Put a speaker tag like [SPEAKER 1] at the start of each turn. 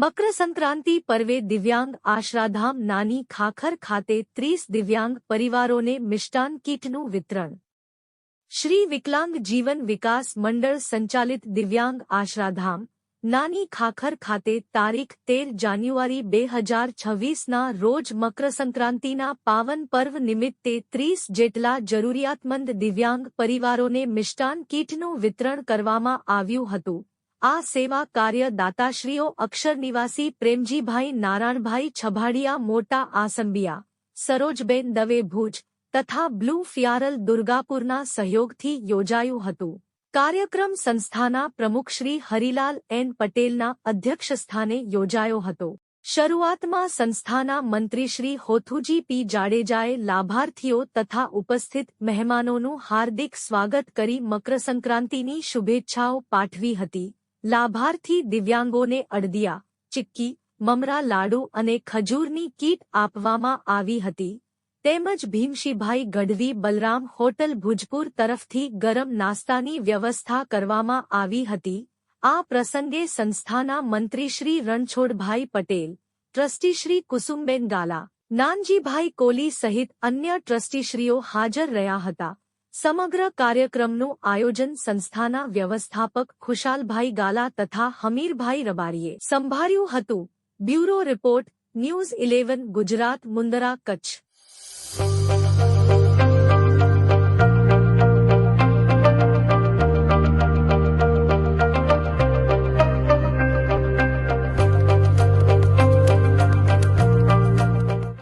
[SPEAKER 1] મકર સંક્રાંતિ પર્વે દિવ્યાંગ આશ્રાધામ નાની ખાખર ખાતે ત્રીસ દિવ્યાંગ પરિવારોને મિષ્ટાન કીટનું વિતરણ. શ્રી વિકલાંગ જીવન વિકાસ મંડળ સંચાલિત દિવ્યાંગ આશ્રાધામ નાની ખાખર ખાતે તારીખ તેર જાન્યુઆરી બે હજાર છવ્વીસના રોજ મકર સંક્રાંતિના પાવન પર્વ નિમિત્તે ત્રીસ જેટલા જરૂરિયાતમંદ દિવ્યાંગ પરિવારોને મિષ્ટાન કીટનું વિતરણ કરવામાં આવ્યું હતું. આ સેવા કાર્ય દાતાશ્રીઓ અક્ષર નિવાસી પ્રેમજીભાઈ નારાયણભાઈ છભાડિયા, મોટા આસંબિયા, સરોજબેન દવે ભુજ તથા બ્લુ ફિયારલ દુર્ગાપુરના સહયોગથી યોજાયું હતું. કાર્યક્રમ સંસ્થાના પ્રમુખ શ્રી હરિલાલ એન પટેલના અધ્યક્ષસ્થાને યોજાયો હતો. શરૂઆતમાં સંસ્થાના મંત્રી શ્રી હોથુજી પી જાડેજાએ લાભાર્થીઓ તથા ઉપસ્થિત મહેમાનોનું હાર્દિક સ્વાગત કરી મકરસંક્રાંતિની શુભેચ્છાઓ પાઠવી હતી. લાભાર્થી દિવ્યાંગોને અડદિયા, ચિક્કી, મમરા લાડુ અને ખજૂરની કીટ આપવામાં આવી હતી. તેમજ ભીમશીભાઈ ગઢવી બલરામ હોટલ ભુજપુર તરફથી ગરમ નાસ્તાની વ્યવસ્થા કરવામાં આવી હતી. આ પ્રસંગે સંસ્થાના મંત્રી શ્રી રણછોડભાઈ પટેલ ટ્રસ્ટીશ્રી કુસુમબેન ગાલા, નાનજીભાઈ કોલી સહિત અન્ય ટ્રસ્ટીશ્રીઓ હાજર રહ્યા હતા. સમગ્ર કાર્યક્રમનું આયોજન સંસ્થાના વ્યવસ્થાપક ખુશાલભાઈ ગાલા તથા હમીરભાઈ રબારીએ સંભાળ્યું હતું. Bureau report, news eleven, Gujarat, Mundra, Kutch.